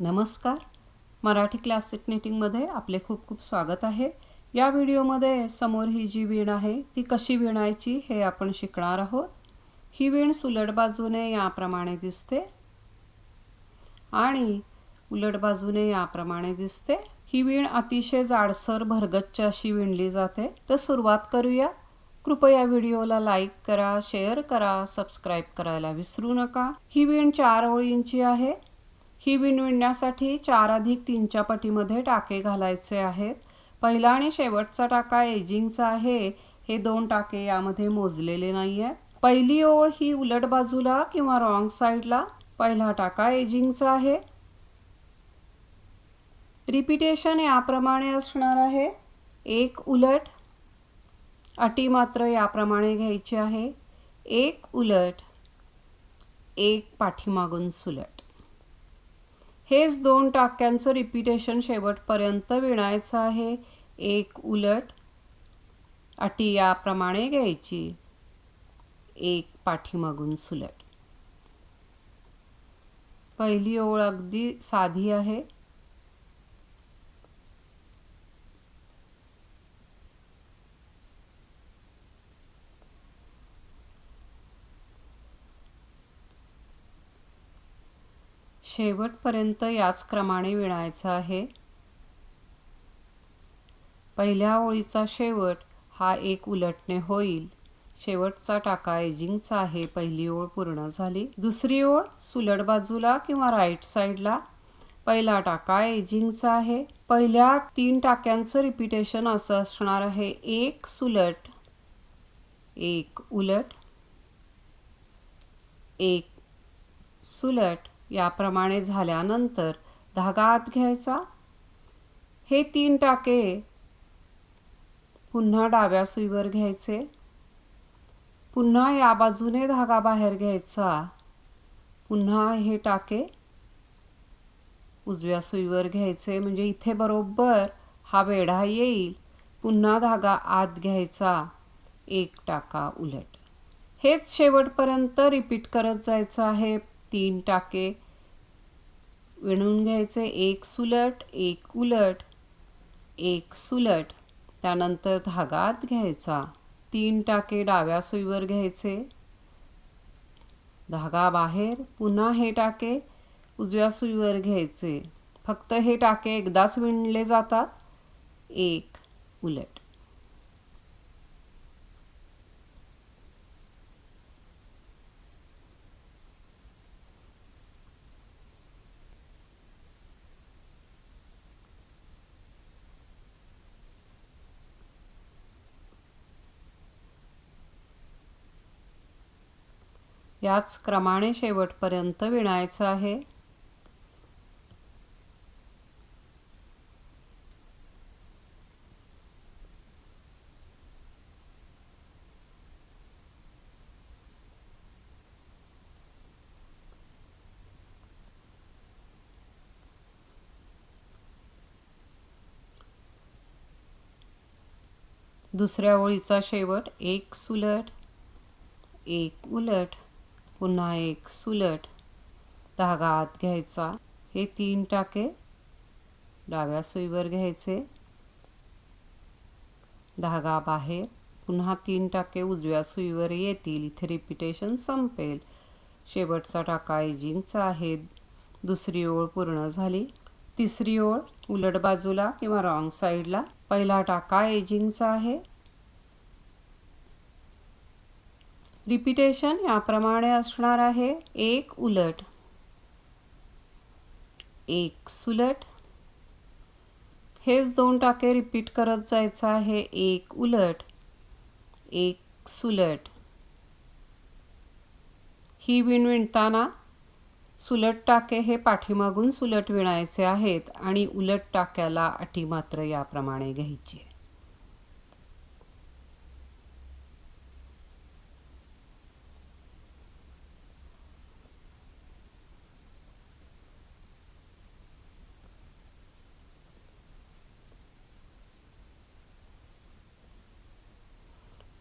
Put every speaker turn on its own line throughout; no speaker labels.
नमस्कार. मराठी क्लासिक निटिंगमध्ये आपले खूप खूप स्वागत आहे. या व्हिडिओमध्ये समोर ही जी वीण आहे ती कशी विणायची हे आपण शिकणार आहोत. ही वीण सुलट बाजूने याप्रमाणे दिसते. आणि उलट बाजूने याप्रमाणे दिसते. ही वीण अतिशय जाडसर भरगच्च अशी विणली जाते. तर सुरुवात करूया. कृपया व्हिडिओला लाईक करा शेअर करा सबस्क्राईब करायला विसरू नका. ही वीण चार ओळींची आहे. ही विणविणण्यासाठी चार अधिक तीनच्या पटीमध्ये टाके घालायचे आहेत. पहिला आणि शेवटचा टाका एजिंगचा आहे. हे दोन टाके यामध्ये मोजलेले नाही आहे पहिली ओळ ही उलट बाजूला किंवा रॉंग साईडला. पहिला टाका एजिंगचा आहे. रिपिटेशन याप्रमाणे असणार आहे. एक उलट. अटी मात्र याप्रमाणे घ्यायची आहे. एक उलट. एक पाठीमागून सुलट. हेच दोन टाक्यांचं रिपिटेशन शेवटपर्यंत विणायचं आहे. एक उलट अटी याप्रमाणे घ्यायची. एक पाठीमागून सुलट. पहिली ओळ अगदी साधी आहे. शेवटपर्यंत याच क्रमाने विणायचं आहे. पहिल्या ओळीचा शेवट हा एक उलटणे होईल. शेवटचा टाका एजिंगचा आहे. पहिली ओळ पूर्ण झाली. दुसरी ओळ सुलट बाजूला किंवा राईट साईडला. पहिला टाका एजिंगचा आहे. पहिल्या तीन टाक्यांचं रिपिटेशन असं असणार आहे. एक सुलट एक उलट एक सुलट याप्रमाणे झाल्यानंतर धागा आत घ्यायचा. हे तीन टाके पुन्हा डाव्या सुईवर घ्यायचे. पुन्हा या बाजूने धागा बाहेर घ्यायचा. पुन्हा हे टाके उजव्या सुईवर घ्यायचे. म्हणजे इथे बरोबर हा वेढा येईल. पुन्हा धागा आत घ्यायचा. एक टाका उलट. हेच शेवटपर्यंत रिपीट करत जायचं आहे. तीन टाके. विणून घ्यायचे एक सुलट एक उलट एक सुलट. त्यानंतर धागात घ्यायचा. तीन टाके डाव्या सुईवर घ्यायचे. धागा बाहेर पुन्हा हे टाके उजव्या सुईवर घ्यायचे. फक्त हे टाके एकदाच विणले जातात. एक उलट. याच क्रमाने शेवटपर्यंत विणायचं आहे. दुसऱ्या ओळीचा शेवट एक सुलट एक उलट. पुन्हा एक सुलट धागा आत घ्यायचा. हे तीन टाके डाव्या सुईवर घ्यायचे. धागा बाहेर पुन्हा तीन टाके उजव्या सुईवर येतील. इथे रिपिटेशन संपेल. शेवटचा टाका एजिंगचा आहे. दुसरी ओळ पूर्ण झाली. तिसरी ओळ उलट बाजूला किंवा रॉंग साईडला पहिला टाका एजिंगचा आहे. रिपिटेशन याप्रमाणे असणार आहे. एक उलट. एक सुलट. हेच दोन टाके रिपीट करत जायचं आहे. एक उलट. एक सुलट. ही विण विणताना सुलट टाके हे पाठीमागून सुलट विणायचे आहेत आणि उलट टाक्याला अटी मात्र याप्रमाणे घ्यायची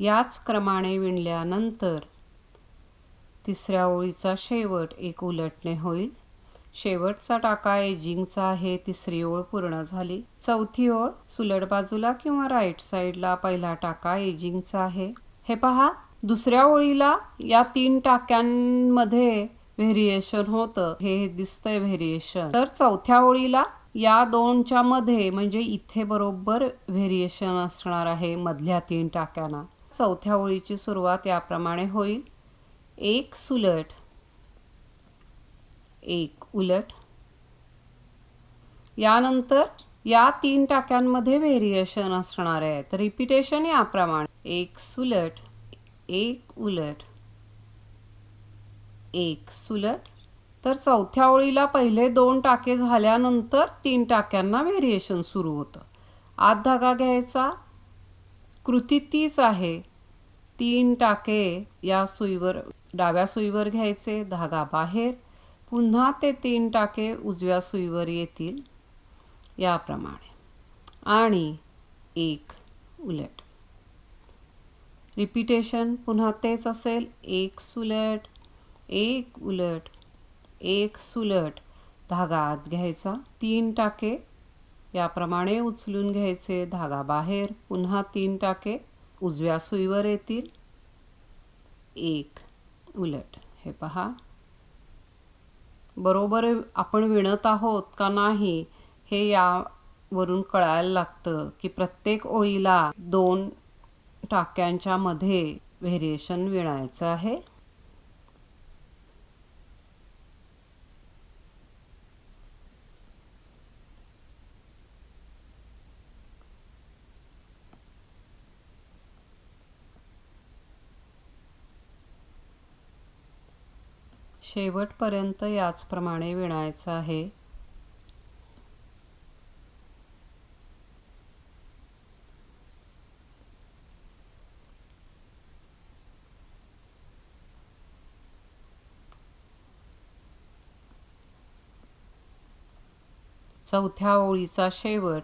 याच क्रमाने विणल्यानंतर तिसऱ्या ओळीचा शेवट एक उलटणे होईल. शेवटचा टाका एजिंगचा आहे. तिसरी ओळ पूर्ण झाली. चौथी ओळ सुलट बाजूला किंवा राईट साईडला पहिला टाका एजिंगचा आहे. हे पहा दुसऱ्या ओळीला या तीन टाक्यांमध्ये व्हेरिएशन होतं. हे दिसतंय व्हेरिएशन. तर चौथ्या ओळीला या दोनच्या मध्ये म्हणजे इथे बरोबर व्हेरिएशन असणार आहे मधल्या तीन टाक्यांना. चौथ्या ओळीची सुरुवात याप्रमाणे होईल. एक सुलट. एक उलट. यानंतर या तीन टाक्यांमध्ये व्हेरिएशन असणार आहे. तर रिपिटेशन याप्रमाणे. एक सुलट. एक उलट. एक सुलट. तर चौथ्या ओळीला पहिले दोन टाके झाल्यानंतर तीन टाक्यांना व्हेरिएशन सुरू होतं. आत धागा घ्यायचा. कृती तीच आहे. तीन टाके या सुईवर डाव्या सुईवर घ्यायचे धागा बाहेर. पुन्हा ते तीन टाके उजव्या सुईवर येतील. याप्रमाणे. आणि एक उलट. रिपिटेशन पुन्हा तेच असेल. एक सुलट एक उलट एक सुलट. धागा आत घ्यायचा. तीन टाके याप्रमाणे उचलून घ्यायचे धागा बाहेर. पुन्हा तीन टाके उजव्या सुईवर येतील. एक. उलट. हे पहा. बरोबर आपण विणत आहोत का नाही हे यावरून कळायला लागतं की प्रत्येक ओळीला दोन टाक्यांच्या मध्ये व्हेरिएशन विणायचं आहे. शेवटपर्यंत याचप्रमाणे विणायचं आहे. चौथ्या ओळीचा शेवट.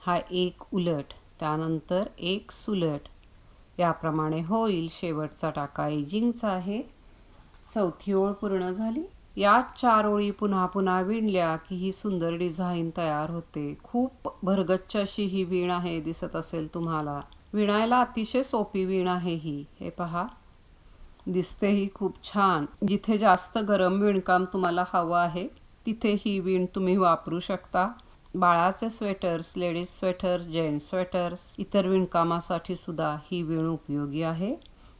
हा एक उलट त्यानंतर एक सुलट. याप्रमाणे होईल शेवटचा टाका. एजिंगचा आहे. चौथी ओळ पूर्ण झाली. याच चार ओळी पुन्हा पुन्हा विणल्या की ही सुंदर डिझाईन तयार होते. खूप भरगच्च अशी ही वीण आहे दिसत असेल तुम्हाला. विणायला अतिशय सोपी वीण आहे ही. हे पहा. दिसते ही खूप छान. जिथे जास्त गरम विणकाम तुम्हाला हवं आहे तिथे ही विण तुम्ही वापरू शकता. बाळाचे sweaters ladies sweater gents sweaters इतर विणकामासाठी सुद्धा ही विण उपयोगी आहे.